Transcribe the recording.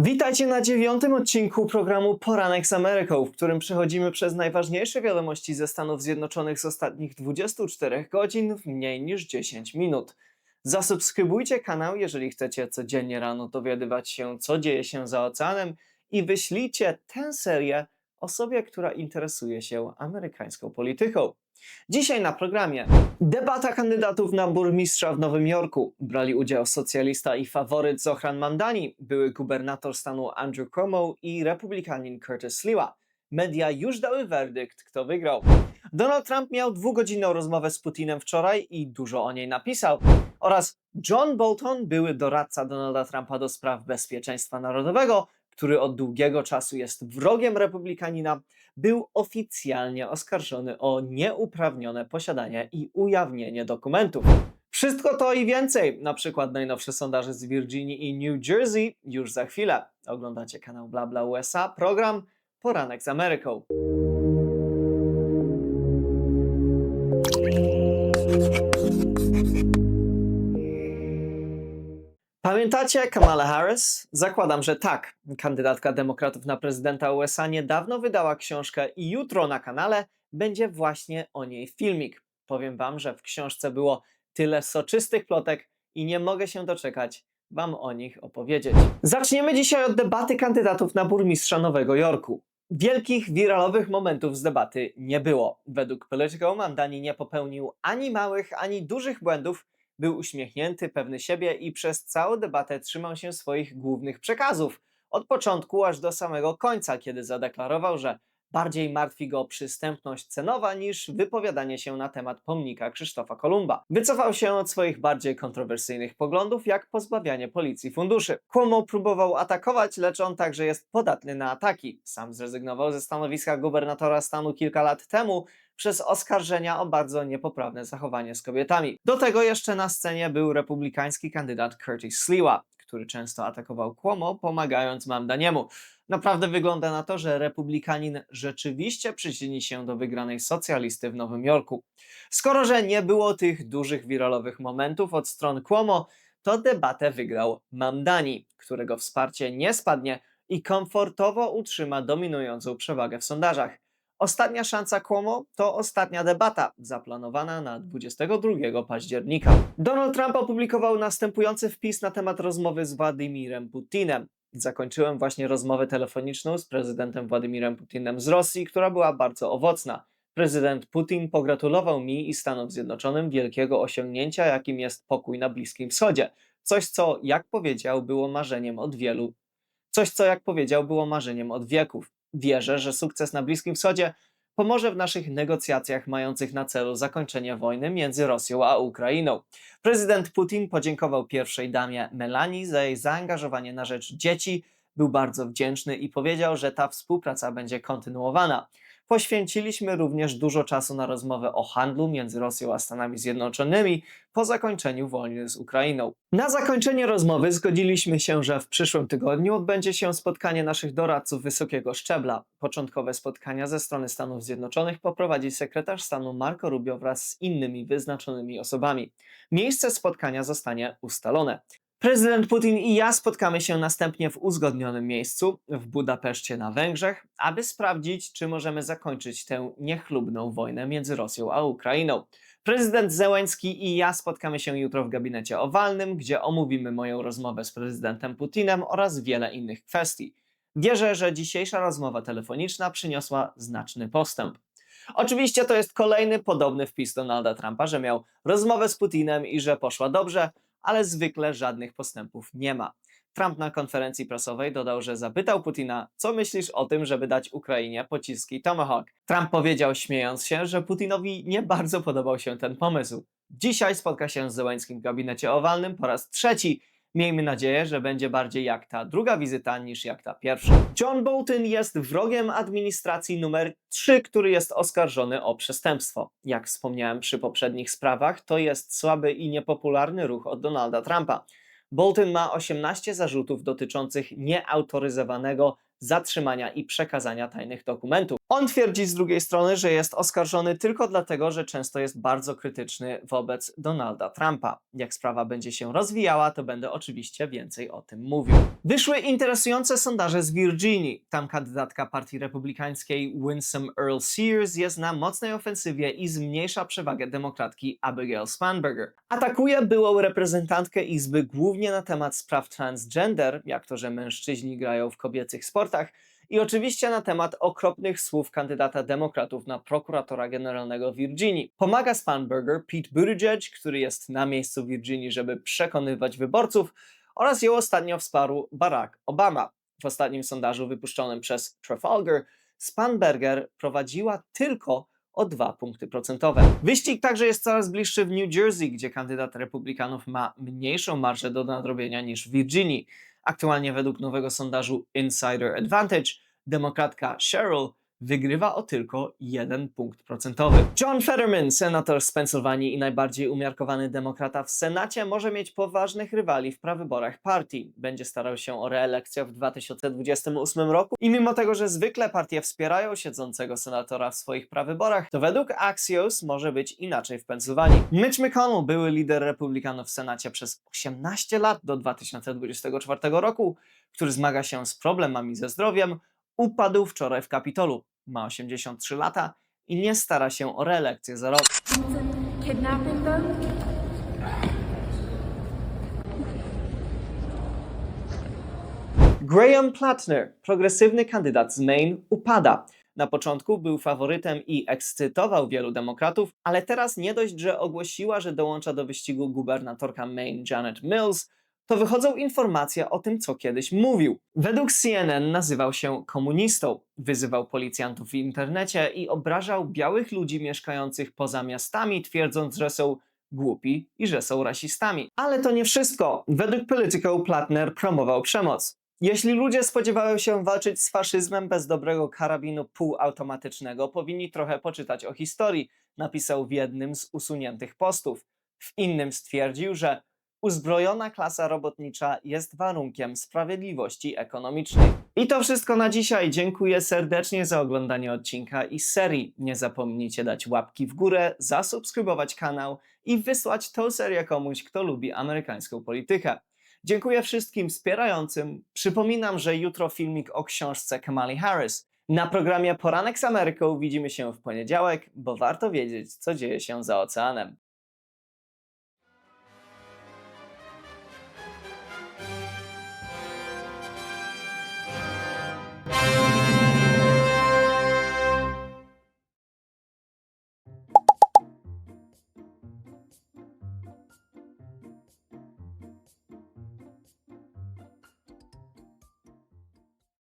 Witajcie na dziewiątym odcinku programu Poranek z Ameryką, w którym przechodzimy przez najważniejsze wiadomości ze Stanów Zjednoczonych z ostatnich 24 godzin w mniej niż 10 minut. Zasubskrybujcie kanał, jeżeli chcecie codziennie rano dowiadywać się, co dzieje się za oceanem i wyślijcie tę serię osobie, która interesuje się amerykańską polityką. Dzisiaj na programie debata kandydatów na burmistrza w Nowym Jorku. Brali udział socjalista i faworyt Zohran Mamdani, były gubernator stanu Andrew Cuomo i republikanin Curtis Sliwa. Media już dały werdykt, kto wygrał. Donald Trump miał dwugodzinną rozmowę z Putinem wczoraj i dużo o niej napisał. Oraz John Bolton, były doradca Donalda Trumpa do spraw bezpieczeństwa narodowego, który od długiego czasu jest wrogiem republikanina, był oficjalnie oskarżony o nieuprawnione posiadanie i ujawnienie dokumentów. Wszystko to i więcej, na przykład najnowsze sondaże z Virginii i New Jersey, już za chwilę. Oglądacie kanał Blabla USA, program Poranek z Ameryką. Pamiętacie Kamala Harris? Zakładam, że tak. Kandydatka demokratów na prezydenta USA niedawno wydała książkę i jutro na kanale będzie właśnie o niej filmik. Powiem wam, że w książce było tyle soczystych plotek i nie mogę się doczekać wam o nich opowiedzieć. Zaczniemy dzisiaj od debaty kandydatów na burmistrza Nowego Jorku. Wielkich wiralowych momentów z debaty nie było. Według Politico Mandani nie popełnił ani małych, ani dużych błędów, był uśmiechnięty, pewny siebie i przez całą debatę trzymał się swoich głównych przekazów. Od początku aż do samego końca, kiedy zadeklarował, że bardziej martwi go przystępność cenowa niż wypowiadanie się na temat pomnika Krzysztofa Kolumba. Wycofał się od swoich bardziej kontrowersyjnych poglądów, jak pozbawianie policji funduszy. Cuomo próbował atakować, lecz on także jest podatny na ataki. Sam zrezygnował ze stanowiska gubernatora stanu kilka lat temu, przez oskarżenia o bardzo niepoprawne zachowanie z kobietami. Do tego jeszcze na scenie był republikański kandydat Curtis Sliwa, który często atakował Cuomo, pomagając Mamdaniemu. Naprawdę wygląda na to, że republikanin rzeczywiście przyczyni się do wygranej socjalisty w Nowym Jorku. Skoro, że nie było tych dużych wiralowych momentów od stron Cuomo, to debatę wygrał Mamdani, którego wsparcie nie spadnie i komfortowo utrzyma dominującą przewagę w sondażach. Ostatnia szansa Cuomo to ostatnia debata, zaplanowana na 22 października. Donald Trump opublikował następujący wpis na temat rozmowy z Władimirem Putinem. Zakończyłem właśnie rozmowę telefoniczną z prezydentem Władimirem Putinem z Rosji, która była bardzo owocna. Prezydent Putin pogratulował mi i Stanom Zjednoczonym wielkiego osiągnięcia, jakim jest pokój na Bliskim Wschodzie. Coś, co, jak powiedział, było marzeniem od wielu. Coś, co, jak powiedział, było marzeniem od wieków. Wierzę, że sukces na Bliskim Wschodzie pomoże w naszych negocjacjach mających na celu zakończenie wojny między Rosją a Ukrainą. Prezydent Putin podziękował pierwszej damie Melanii za jej zaangażowanie na rzecz dzieci, był bardzo wdzięczny i powiedział, że ta współpraca będzie kontynuowana. Poświęciliśmy również dużo czasu na rozmowę o handlu między Rosją a Stanami Zjednoczonymi po zakończeniu wojny z Ukrainą. Na zakończenie rozmowy zgodziliśmy się, że w przyszłym tygodniu odbędzie się spotkanie naszych doradców wysokiego szczebla. Początkowe spotkania ze strony Stanów Zjednoczonych poprowadzi sekretarz stanu Marco Rubio wraz z innymi wyznaczonymi osobami. Miejsce spotkania zostanie ustalone. Prezydent Putin i ja spotkamy się następnie w uzgodnionym miejscu w Budapeszcie na Węgrzech, aby sprawdzić, czy możemy zakończyć tę niechlubną wojnę między Rosją a Ukrainą. Prezydent Zełenski i ja spotkamy się jutro w gabinecie owalnym, gdzie omówimy moją rozmowę z prezydentem Putinem oraz wiele innych kwestii. Wierzę, że dzisiejsza rozmowa telefoniczna przyniosła znaczny postęp. Oczywiście to jest kolejny podobny wpis Donalda Trumpa, że miał rozmowę z Putinem i że poszła dobrze, ale zwykle żadnych postępów nie ma. Trump na konferencji prasowej dodał, że zapytał Putina, co myślisz o tym, żeby dać Ukrainie pociski Tomahawk. Trump powiedział, śmiejąc się, że Putinowi nie bardzo podobał się ten pomysł. Dzisiaj spotka się z Zełańskim w gabinecie owalnym po raz trzeci. Miejmy nadzieję, że będzie bardziej jak ta druga wizyta niż jak ta pierwsza. John Bolton jest wrogiem administracji numer 3, który jest oskarżony o przestępstwo. Jak wspomniałem przy poprzednich sprawach, to jest słaby i niepopularny ruch od Donalda Trumpa. Bolton ma 18 zarzutów dotyczących nieautoryzowanego zatrzymania i przekazania tajnych dokumentów. On twierdzi z drugiej strony, że jest oskarżony tylko dlatego, że często jest bardzo krytyczny wobec Donalda Trumpa. Jak sprawa będzie się rozwijała, to będę oczywiście więcej o tym mówił. Wyszły interesujące sondaże z Virginii. Tam kandydatka partii republikańskiej Winsome Earl Sears jest na mocnej ofensywie i zmniejsza przewagę demokratki Abigail Spanberger. Atakuje byłą reprezentantkę Izby głównie na temat spraw transgender, jak to, że mężczyźni grają w kobiecych sportach, i oczywiście na temat okropnych słów kandydata demokratów na prokuratora generalnego Virginii. Pomaga Spanberger Pete Buttigieg, który jest na miejscu Virginii, żeby przekonywać wyborców oraz ją ostatnio wsparł Barack Obama. W ostatnim sondażu wypuszczonym przez Trafalgar Spanberger prowadziła tylko o 2 punkty procentowe. Wyścig także jest coraz bliższy w New Jersey, gdzie kandydat republikanów ma mniejszą marżę do nadrobienia niż w Virginii. Aktualnie według nowego sondażu Insider Advantage demokratka Cheryl wygrywa o tylko jeden punkt procentowy. John Fetterman, senator z Pensylwanii i najbardziej umiarkowany demokrata w Senacie, może mieć poważnych rywali w prawyborach partii. Będzie starał się o reelekcję w 2028 roku i mimo tego, że zwykle partie wspierają siedzącego senatora w swoich prawyborach, to według Axios może być inaczej w Pensylwanii. Mitch McConnell, były lider republikanów w Senacie przez 18 lat do 2024 roku, który zmaga się z problemami ze zdrowiem, upadł wczoraj w Kapitolu. Ma 83 lata i nie stara się o reelekcję za rok. Graham Plattner, progresywny kandydat z Maine, upada. Na początku był faworytem i ekscytował wielu demokratów, ale teraz nie dość, że ogłosiła, że dołącza do wyścigu gubernatorka Maine Janet Mills, to wychodzą informacje o tym, co kiedyś mówił. Według CNN nazywał się komunistą, wyzywał policjantów w internecie i obrażał białych ludzi mieszkających poza miastami, twierdząc, że są głupi i że są rasistami. Ale to nie wszystko. Według Politico Plattner promował przemoc. Jeśli ludzie spodziewają się walczyć z faszyzmem bez dobrego karabinu półautomatycznego, powinni trochę poczytać o historii, napisał w jednym z usuniętych postów. W innym stwierdził, że uzbrojona klasa robotnicza jest warunkiem sprawiedliwości ekonomicznej. I to wszystko na dzisiaj. Dziękuję serdecznie za oglądanie odcinka i serii. Nie zapomnijcie dać łapki w górę, zasubskrybować kanał i wysłać tę serię komuś, kto lubi amerykańską politykę. Dziękuję wszystkim wspierającym. Przypominam, że jutro filmik o książce Kamali Harris. Na programie Poranek z Ameryką widzimy się w poniedziałek, bo warto wiedzieć, co dzieje się za oceanem.